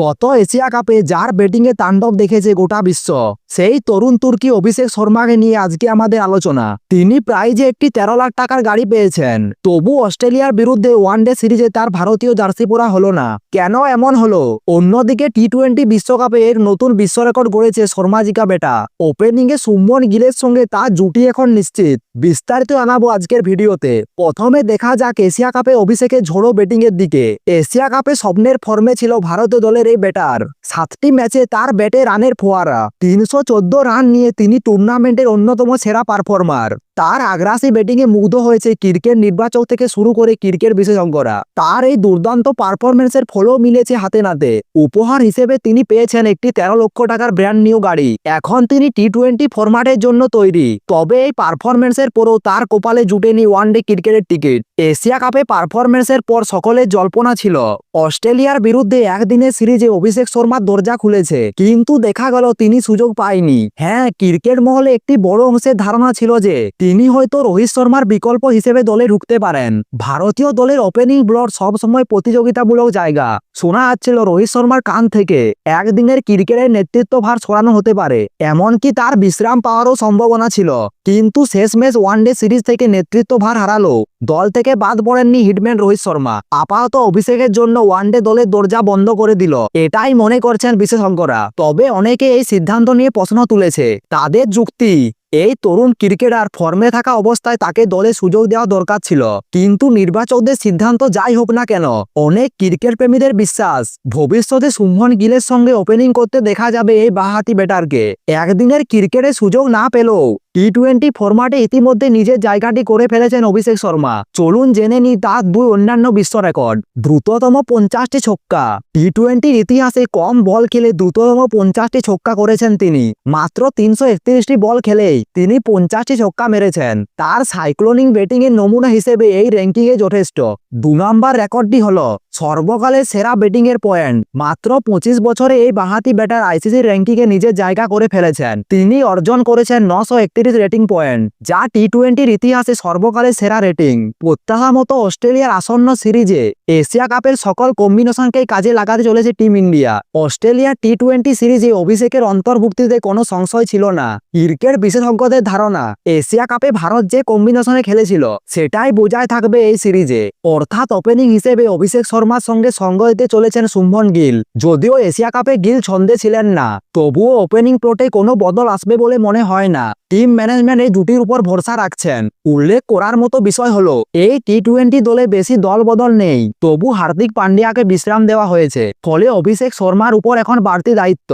গত এশিয়া কাপে যার ব্যাটিংয়ে তাণ্ডব দেখেছে গোটা বিশ্ব, সেই তরুণ তুর্কি অভিষেক শর্মাকে নিয়ে আজকে আমাদের আলোচনা। তিনি প্রায় যে একটি তেরো লাখ টাকার গাড়ি পেয়েছেন। তবু অস্ট্রেলিয়ার বিরুদ্ধে ওয়ানডে সিরিজে তার ভারতীয় জার্সি পরা হলো না। কেন এমন হলো? অন্যদিকে টি টোয়েন্টি বিশ্বকাপে এর নতুন বিশ্ব রেকর্ড গড়েছে শর্মাজিকা বেটা। ওপেনিংয়ে সুমন গিলের সঙ্গে তার জুটি এখন নিশ্চিত। বিস্তারিত আনাবো আজকের ভিডিওতে। প্রথমে দেখা যাক এশিয়া কাপে অভিষেকের ঝোড়ো ব্যাটিং এর দিকে। এশিয়া কাপে স্বপ্নের ফর্মে ছিল ভারতীয় দলের এই ব্যাটার সাতটি ম্যাচে তার ব্যাটে রানের ফোয়ারা। তিনশো চোদ্দ রান নিয়ে তিনি টুর্নামেন্টের অন্যতম সেরা পারফর্মার তার আগ্রাসী ব্যাটিংয়ে মুগ্ধ হয়েছে ক্রিকেট নির্বাচক থেকে শুরু করে ক্রিকেট বিশেষজ্ঞরা। তার এই দুর্দান্ত পারফরমেন্সের ফলও মিলেছে হাতে নাতে। উপহার হিসেবে তিনি পেয়েছেন একটি তেরো লক্ষ টাকার ব্র্যান্ড নিউ গাড়ি। এখন তিনি টি টোয়েন্টি ফরম্যাটের জন্য তৈরি। তবে এই পারফরমেন্সের পরও তার কোপালে জুটেনি ওয়ানডে ক্রিকেটের টিকিট এশিয়া কাপে পারফরমেন্সের পর সকলের জল্পনা ছিল। অস্ট্রেলিয়ার বিরুদ্ধে একদিনের সিরিজে অভিষেক শর্মার দরজা খুলেছে, কিন্তু দেখা গেল তিনি সুযোগ পায়নি। হ্যাঁ ক্রিকেট মহলে একটি বড় অংশের ধারণা ছিল যে, তিনি হয়তো রোহিত শর্মার বিকল্প হিসেবে দলে ঢুকতে পারেন। ভারতীয় দলের ওপেনিং ব্লড সবসময় প্রতিযোগিতামূলক জায়গা। শোনা যাচ্ছিল রোহিত শর্মার কান থেকে, একদিনের ক্রিকেটের নেতৃত্ব ভার ছড়ানো হতে পারে, এমনকি তার বিশ্রাম পাওয়ারও সম্ভাবনা ছিল। কিন্তু শেষমেশ ওয়ানডে সিরিজ থেকে নেতৃত্ব ভার হারালো। দল থেকে বাদ পড়েননি হিটম্যান রোহিত শর্মা। আপাতত অভিষেকের জন্য ওয়ানডে দলের দরজা বন্ধ করে দিল। এটাই মনে করছেন বিশেষজ্ঞরা। তবে অনেকে এই সিদ্ধান্ত নিয়ে প্রশ্ন তুলেছে। তাদের যুক্তি, এই তরুণ ক্রিকেটার ফর্মে থাকা অবস্থায় তাকে দলে সুযোগ দেওয়া দরকার ছিল। কিন্তু নির্বাচকদের সিদ্ধান্ত যাই হোক না কেন, অনেক ক্রিকেট প্রেমীদের বিশ্বাস, ভবিষ্যতে সুমন গিলের সঙ্গে ওপেনিং করতে দেখা যাবে এই বাহাতি ব্যাটারকে একদিনের ক্রিকেটে সুযোগ না পেলেও টি টোয়েন্টি ফরম্যাটে ইতিমধ্যে নিজের জায়গাটি করে ফেলেছেন অভিষেক শর্মা। চলুন জেনে নি তার দুই অন্যান্য বিশ্ব রেকর্ড, দ্রুততম পঞ্চাশটি ছক্কা। টি টোয়েন্টির ইতিহাসে কম বল খেলে দ্রুততম পঞ্চাশটি ছক্কা করেছেন তিনি। মাত্র তিনশো একত্রিশটি বল খেলেই তিনি পঞ্চাশটি ছক্কা মেরেছেন। তার সাইক্লোনিং ব্যাটিং এর নমুনা হিসেবে এই র্যাঙ্কিংয়ে যথেষ্ট। দু নম্বর রেকর্ডটি হলো সর্বকালের সেরা ব্যাটিং এর পয়েন্ট। মাত্র পঁচিশ বছরে এই বাহাতি ব্যাটার আইসিসি র্যাঙ্কিং এ নিজের জায়গা করে ফেলেছেন। তিনি অর্জন করেছেন নশো একত্রিশ রেটিং পয়েন্ট, যা টি টোয়েন্টির ইতিহাসে সর্বকালের সেরা রেটিং। প্রত্যাশা মতো অস্ট্রেলিয়ার আসন্ন সিরিজে এশিয়া কাপের সকল কম্বিনেশনকেই কাজে লাগাতে চলেছে team India. Australia T twenty সিরিজে অভিষেকের অন্তর্ভুক্তিতে কোনো সংশয় ছিল না। ক্রিকেট বিশেষজ্ঞদের ধারণা, এশিয়া কাপে ভারত যে কম্বিনেশনে খেলেছিল, সেটাই বোঝায় থাকবে এই সিরিজে। অর্থাৎ ওপেনিং হিসেবে অভিষেক শর্মার সঙ্গে সঙ্গ দিতে চলেছেন শুম্ভন গিল। যদিও এশিয়া কাপে গিল ছন্দে ছিলেন না, তবুও ওপেনিং প্লোটে কোনো বদল আসবে বলে মনে হয় না। টিম ম্যানেজমেন্ট এই জুটির উপর ভরসা রাখছেন। উল্লেখ করার মতো বিষয় হলো, এই টি টোয়েন্টি দলে বেশি দল বদল নেই, তবু হার্দিক পান্ডিয়াকে বিশ্রাম দেওয়া হয়েছে। ফলে অভিষেক শর্মার উপর এখন বাড়তি দায়িত্ব।